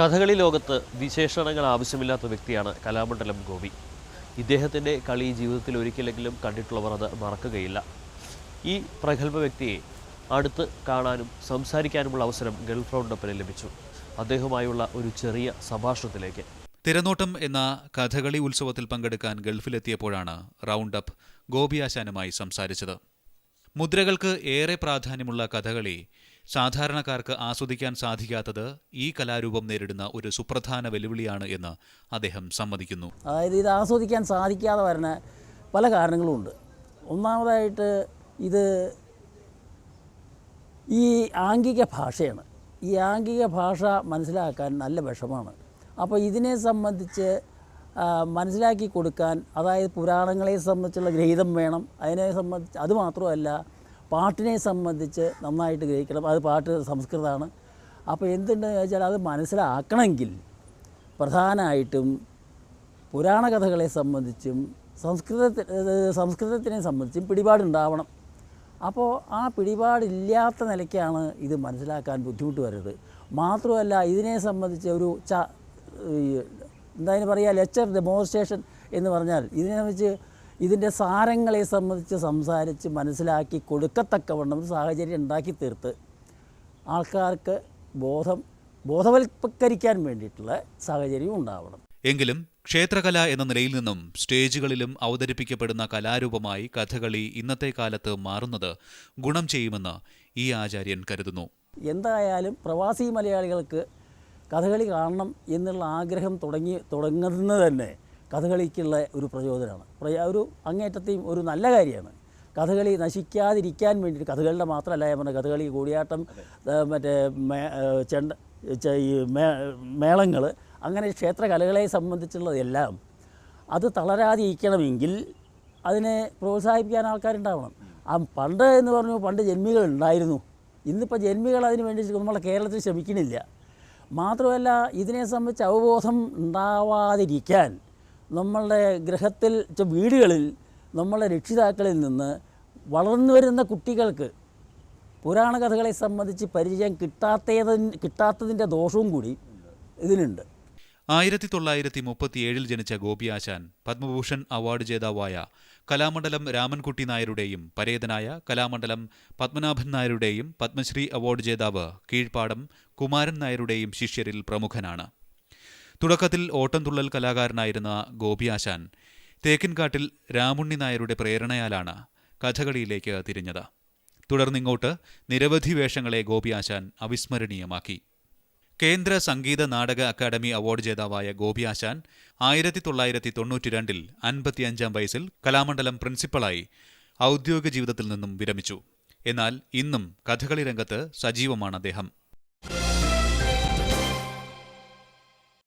കഥകളി ലോകത്ത് വിശേഷണങ്ങൾ ആവശ്യമില്ലാത്ത വ്യക്തിയാണ് കലാമണ്ഡലം ഗോപി. ഇദ്ദേഹത്തിന്റെ കളി ജീവിതത്തിൽ ഒരിക്കലെങ്കിലും കണ്ടിട്ടുള്ളവർ അത് മറക്കുകയില്ല. ഈ പ്രഗത്ഭ വ്യക്തിയെ അടുത്ത് കാണാനും സംസാരിക്കാനുമുള്ള അവസരം ഗൾഫ് റൗണ്ടപ്പിന് ലഭിച്ചു. അദ്ദേഹവുമായുള്ള ഒരു ചെറിയ സംഭാഷണത്തിലേക്ക്. തിരനോട്ടം എന്ന കഥകളി ഉത്സവത്തിൽ പങ്കെടുക്കാൻ ഗൾഫിലെത്തിയപ്പോഴാണ് റൗണ്ട് അപ്പ് ഗോപിയാശാനുമായി സംസാരിച്ചത്. മുദ്രകൾക്ക് ഏറെ പ്രാധാന്യമുള്ള കഥകളി സാധാരണക്കാർക്ക് ആസ്വദിക്കാൻ സാധിക്കാത്തത് ഈ കലാരൂപം നേരിടുന്ന ഒരു സുപ്രധാന വെല്ലുവിളിയാണ് എന്ന് അദ്ദേഹം സമ്മതിക്കുന്നു. അതായത് ഇത് ആസ്വദിക്കാൻ സാധിക്കാതെ വരുന്ന പല കാരണങ്ങളുമുണ്ട് ഒന്നാമതായിട്ട് ഇത് ഈ ആംഗിക ഭാഷയാണ്. ഈ ആംഗിക ഭാഷ മനസ്സിലാക്കാൻ നല്ല വിഷമാണ് അപ്പോൾ ഇതിനെ സംബന്ധിച്ച് മനസ്സിലാക്കി കൊടുക്കാൻ അതായത് പുരാണങ്ങളെ സംബന്ധിച്ചുള്ള ഗ്രഹീതം വേണം. അതിനെ സംബന്ധിച്ച് അത് മാത്രമല്ല പാട്ടിനെ സംബന്ധിച്ച് നന്നായിട്ട് ഗ്രഹിക്കണം. അത് പാട്ട് സംസ്കൃതമാണ്. അപ്പോൾ എന്തുണ്ടെന്ന് വെച്ചാൽ അത് മനസ്സിലാക്കണമെങ്കിൽ പ്രധാനമായിട്ടും പുരാണ കഥകളെ സംബന്ധിച്ചും സംസ്കൃതത്തി സംസ്കൃതത്തിനെ സംബന്ധിച്ചും പിടിപാടുണ്ടാവണം അപ്പോൾ ആ പിടിപാടില്ലാത്ത നിലയ്ക്കാണ് ഇത് മനസ്സിലാക്കാൻ ബുദ്ധിമുട്ട് വരുന്നത്. മാത്രമല്ല ഇതിനെ സംബന്ധിച്ച് ഒരു ച എന്താ പറയുക ലെക്ചർ ഡെമോൺസ്ട്രേഷൻ എന്ന് പറഞ്ഞാൽ ഇതിനെ സംബന്ധിച്ച് ഇതിന്റെ സാരങ്ങളെ സംബന്ധിച്ച് സംസാരിച്ച് മനസ്സിലാക്കി കൊടുക്കത്തക്കവണ്ണം ഒരു സാഹചര്യം ഉണ്ടാക്കി തീർത്ത് ആൾക്കാർക്ക് ബോധം ബോധവൽക്കരിക്കാൻ വേണ്ടിയിട്ടുള്ള സാഹചര്യം ഉണ്ടാവണം. എങ്കിലും ക്ഷേത്രകല എന്ന നിലയിൽ നിന്നും സ്റ്റേജുകളിലും അവതരിപ്പിക്കപ്പെടുന്ന കലാരൂപമായി കഥകളി ഇന്നത്തെ കാലത്ത് മാറുന്നത് ഗുണം ചെയ്യുമെന്ന് ഈ ആചാര്യൻ കരുതുന്നു. എന്തായാലും പ്രവാസി മലയാളികൾക്ക് കഥകളി കാണണം എന്നുള്ള ആഗ്രഹം തുടങ്ങി തുടങ്ങുന്നത് തന്നെ കഥകളിക്കുള്ള ഒരു പ്രചോദനമാണ്. ഒരു അങ്ങേറ്റത്തെയും ഒരു നല്ല കാര്യമാണ്. കഥകളി നശിക്കാതിരിക്കാൻ വേണ്ടിയിട്ട് കഥകളുടെ മാത്രമല്ല ഞാൻ പറഞ്ഞ കഥകളി കൂടിയാട്ടം മറ്റേ മേ ചെണ്ട ഈ മേ മേളങ്ങൾ അങ്ങനെ ക്ഷേത്രകലകളെ സംബന്ധിച്ചുള്ളതെല്ലാം അത് തളരാതിരിക്കണമെങ്കിൽ അതിനെ പ്രോത്സാഹിപ്പിക്കാൻ ആൾക്കാരുണ്ടാവണം. ആ പണ്ട് എന്ന് പറഞ്ഞു പണ്ട് ജന്മികൾ ഉണ്ടായിരുന്നു. ഇന്നിപ്പോൾ ജന്മികൾ അതിന് വേണ്ടി നമ്മളെ കേരളത്തിൽ ശ്രമിക്കണില്ല മാത്രമല്ല ഇതിനെ സംബന്ധിച്ച് അവബോധം ഉണ്ടാവാതിരിക്കാൻ നമ്മളുടെ ഗ്രഹത്തിൽ വീടുകളിൽ നമ്മളെ രക്ഷിതാക്കളിൽ നിന്ന് വളർന്നു വരുന്ന കുട്ടികൾക്ക് പുരാണ കഥകളെ സംബന്ധിച്ച് പരിചയം കിട്ടാത്തതിന് കിട്ടാത്തതിന്റെ ദോഷവും കൂടി ഇതിനുണ്ട്. ആയിരത്തി തൊള്ളായിരത്തി മുപ്പത്തിയേഴിൽ ജനിച്ച ആശാൻ പത്മഭൂഷൺ അവാർഡ് ജേതാവായ കലാമണ്ഡലം രാമൻകുട്ടി നായരുടെയും പരേതനായ കലാമണ്ഡലം പത്മനാഭൻ നായരുടെയും പത്മശ്രീ അവാർഡ് ജേതാവ് കീഴ്പ്പാടം കുമാരൻ നായരുടെയും ശിഷ്യരിൽ പ്രമുഖനാണ്. തുടക്കത്തിൽ ഓട്ടംതുള്ളൽ കലാകാരനായിരുന്ന ഗോപി ആശാൻ തേക്കിൻകാട്ടിൽ രാമുണ്ണി നായരുടെ പ്രേരണയാലാണ് കഥകളിയിലേക്ക് തിരിഞ്ഞത്. തുടർന്നിങ്ങോട്ട് നിരവധി വേഷങ്ങളെ ഗോപി ആശാൻ അവിസ്മരണീയമാക്കി. കേന്ദ്ര സംഗീത നാടക അക്കാദമി അവാർഡ് ജേതാവായ ആശാൻ ആയിരത്തി തൊള്ളായിരത്തി തൊണ്ണൂറ്റിരണ്ടിൽ അൻപത്തിയഞ്ചാം വയസ്സിൽ കലാമണ്ഡലം പ്രിൻസിപ്പളായി ഔദ്യോഗിക ജീവിതത്തിൽ നിന്നും വിരമിച്ചു. എന്നാൽ ഇന്നും കഥകളി രംഗത്ത് സജീവമാണ് അദ്ദേഹം.